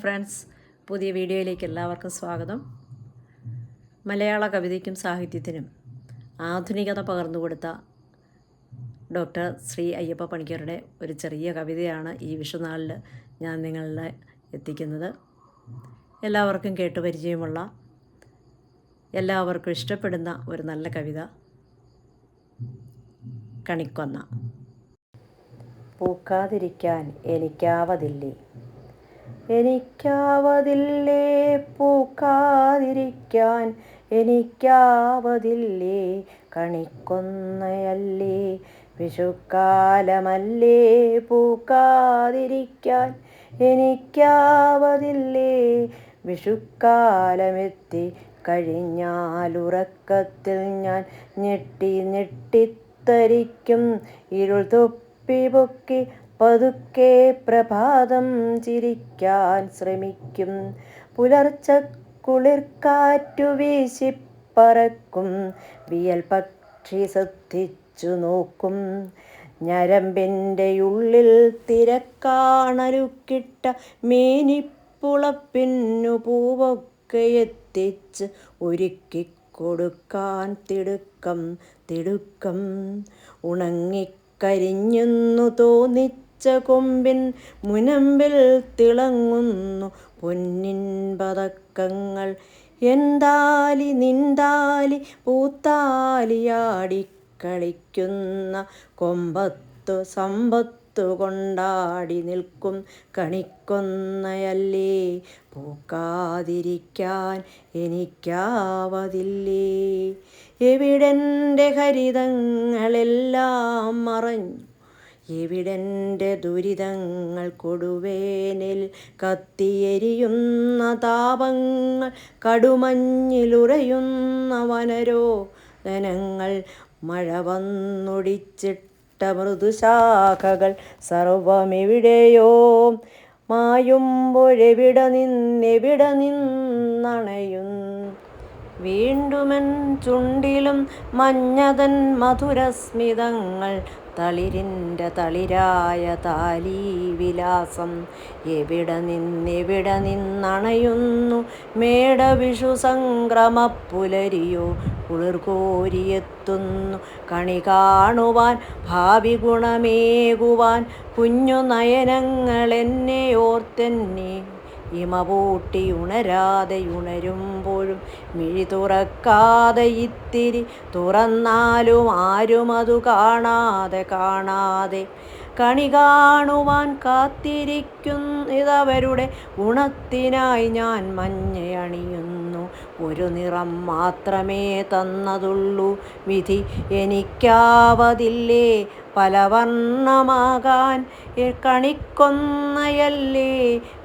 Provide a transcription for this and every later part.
Friends പുതിയ വീഡിയോയിലേക്ക് എല്ലാവർക്കും സ്വാഗതം. മലയാള കവിതയ്ക്കും സാഹിത്യത്തിനും ആധുനികത പകർന്നുകൊടുത്ത ഡോക്ടർ ശ്രീ അയ്യപ്പ പണിക്കരുടെ ഒരു ചെറിയ കവിതയാണ് ഈ വിഷുനാളിൽ ഞാൻ നിങ്ങളുടെ എത്തിക്കുന്നത്. എല്ലാവർക്കും കേട്ട് പരിചയമുള്ള എല്ലാവർക്കും ഇഷ്ടപ്പെടുന്ന ഒരു നല്ല കവിത കണിക്കൊന്ന. പൂക്കാതിരിക്കാൻ എനിക്കാവതില്ലേ? എനിക്കാവതില്ലേ? പൂക്കാതിരിക്കാൻ എനിക്കാവതില്ലേ? കണിക്കൊന്നയല്ലേ? വിഷുക്കാലമല്ലേ? പൂക്കാതിരിക്കാൻ എനിക്കാവതില്ലേ? വിഷുക്കാലമെത്തി കഴിഞ്ഞാലുറക്കത്തിൽ ഞാൻ ഞെട്ടി ഞെട്ടിത്തരിക്കും. ഇരുൾ തൊപ്പി പൊക്കി പതുക്കെ പ്രഭാതം ചിരിക്കാൻ ശ്രമിക്കും. പുലർച്ച കുളിർക്കാറ്റു വീശിപ്പറക്കും വിയൽ പക്ഷി ശ്രദ്ധിച്ചു നോക്കും. ഞരമ്പിന്റെ ഉള്ളിൽ തിരക്കാണരുക്കിട്ട മേനിപ്പുളപ്പിന്നു പൂവൊക്കെ എത്തിച്ച് ഒരുക്കി കൊടുക്കാൻ തിടുക്കം തിടുക്കം. ഉണങ്ങിക്കരിഞ്ഞെന്നു തോന്നിച്ച കൊമ്പിൻ മുനമ്പിൽ തിളങ്ങുന്നു പൊന്നിൻ പതക്കങ്ങൾ. എന്താലി നിന്താലി പൂത്താലിയാടിക്കളിക്കുന്ന കൊമ്പത്തു സമ്പത്തു കൊണ്ടാടി നിൽക്കും കണിക്കൊന്നയല്ലേ. പൂക്കാതിരിക്കാൻ എനിക്കാവതില്ലേ. എവിടെന്റെ ഹരിതങ്ങളെല്ലാം മറഞ്ഞു എവിടെന്റെ ദുരിതങ്ങൾ കൊടുവേനിൽ കത്തിയെരിയുന്ന താപങ്ങൾ കടുമഞ്ഞിലുറയുന്ന വനരോധനങ്ങൾ മഴ വന്നൊടിച്ചിട്ട മൃദുശാഖകൾ സർവമെവിടെയോ മായുമ്പോഴെവിടെ നിന്നെവിടെ നിന്നണയുന്നു വീണ്ടുമൻ ചുണ്ടിലും മഞ്ഞതൻ മധുരസ്മിതങ്ങൾ തളിരിന്റെ തളിരായ താലീവിലാസം. എവിടെ നിന്നെവിടെ നിന്നണയുന്നു മേടവിഷു സംക്രമപ്പുലരിയോ? കുളിർകോരിയെത്തുന്നു കണി കാണുവാൻ ഭാവി ഗുണമേകുവാൻ. കുഞ്ഞു നയനങ്ങൾ എന്നെ ഓർത്തെന്നെ ഇമ പൂട്ടി ഉണരാതെ ഉണരുമ്പോഴും മിഴി തുറക്കാതെ ഇത്തിരി തുറന്നാലും ആരും അതു കാണാതെ കാണാതെ കണി കാണുവാൻ കാത്തിരിക്കുന്നതവരുടെ ഗുണത്തിനായി ഞാൻ മഞ്ഞയണിയുന്നു ഒരു നിറം മാത്രമേ തന്നതുള്ളൂ. വിധി എനിക്കാവതില്ലേ? പലവർണമാകാൻ കണിക്കൊന്നയല്ലേ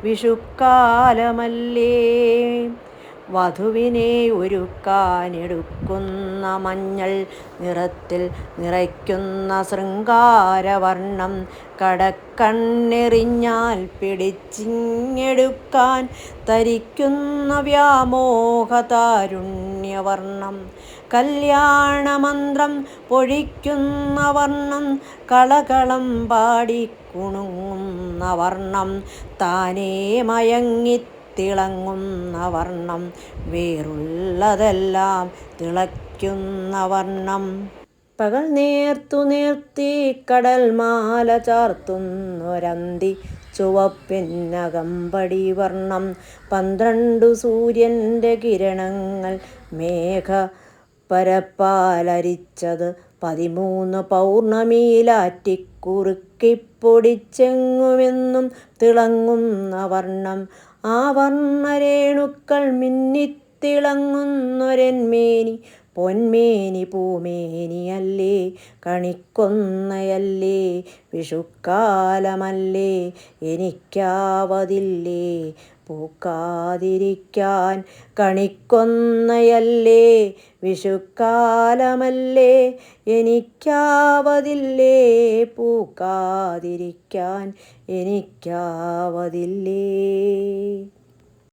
വിഷുക്കാലമല്ലേ? വധുവിനെ ഒരുക്കാനെടുക്കുന്ന മഞ്ഞൾ നിറത്തിൽ നിറയ്ക്കുന്ന ശൃംഗാരവർണം കടക്കണ്ണെറിഞ്ഞാൽ പിടിച്ചിങ്ങെടുക്കാൻ തരിക്കുന്ന വ്യാമോഹതാരുണ്യവർണം കല്യാണമന്ത്രം പൊഴിക്കുന്ന വർണം കളകളം പാടി കുണുങ്ങുന്ന വർണം താനേ മയങ്ങി തിളങ്ങുന്ന വർണം വേറുള്ളതെല്ലാം തിളയ്ക്കുന്ന വർണം പകൽ നേർത്തു നേർത്തി കടൽ മാല ചാർത്തുന്നൊരന്തി ചുവപ്പിന്നകമ്പടി വർണം. പന്ത്രണ്ടു സൂര്യന്റെ കിരണങ്ങൾ മേഘ പരപ്പാലരിച്ചത് പതിമൂന്ന് പൗർണമിയിലാറ്റിക്കുറുക്കിപ്പൊടിച്ചെങ്ങുമെന്നും തിളങ്ങുന്ന വർണം ആ വർണരേണുക്കൾ മിന്നിത്തിളങ്ങുന്നൊരെന്മേനി. പൊന്മേനി പൂമേനിയല്ലേ കണിക്കൊന്നയല്ലേ വിഷുക്കാലമല്ലേ എനിക്കാവതില്ലേ പൂക്കാതിരിക്കാൻ കണിക്കൊന്നയല്ലേ വിഷുക്കാലമല്ലേ എനിക്കാവതില്ലേ പൂക്കാതിരിക്കാൻ എനിക്കാവതില്ലേ.